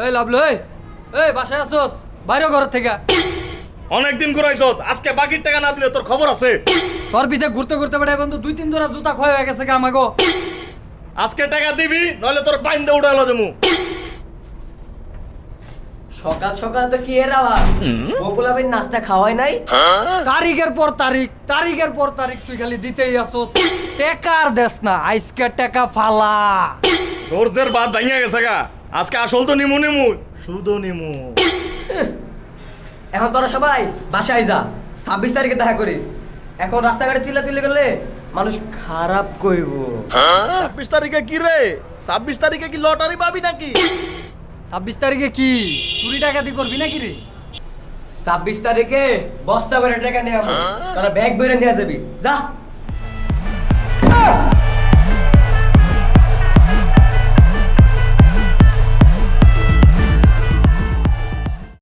এই লাভলো এই এই বাসায় আসোস বাইরে ঘর থেকে। অনেকদিন ঘুরাইছস আজকে বাকির টাকা না দিলে তোর খবর আছে। তোর পিছে ঘুরতে ঘুরতে বেড়াই বন্ধু দুই তিন জোড়া জুতা ক্ষয় হয়ে গেছে আমাগো। আজকে টাকা দিবি নইলে তোর বাইন দিয়ে উড়াইলো জমু। সকাল সকাল তো কি এর আওয়াজ? ভাই নাস্তা খাওয়াই নাই? তারিখের পর তারিখ তারিখের পর তারিখ তুই খালি দিতেই আসোস। টেকার দেস না আইসকে টাকা ফালা। ধৈর্যের বাদ ভাঙিয়া গেছে গা। আজকে আসল তো নিমু নিমু। শুধু নিমু। এখন তোরা সবাই বাসায় যা। ছাব্বিশ তারিখে দেখা করিস। এখন রাস্তাঘাটে চিল্লা চিল্লি করলে মানুষ খারাপ কইব। ছাব্বিশ তারিখে কি রে? ছাব্বিশ তারিখে কি লটারি পাবি নাকি? ছাব্বিশ তারিখে কি? চুরি ডাকাতি করবি নাকি রে? ছাব্বিশ তারিখে বস্তা ভরে টাকা নিয়ে তোরা ব্যাগ ভরে নিয়ে যাবি। যা।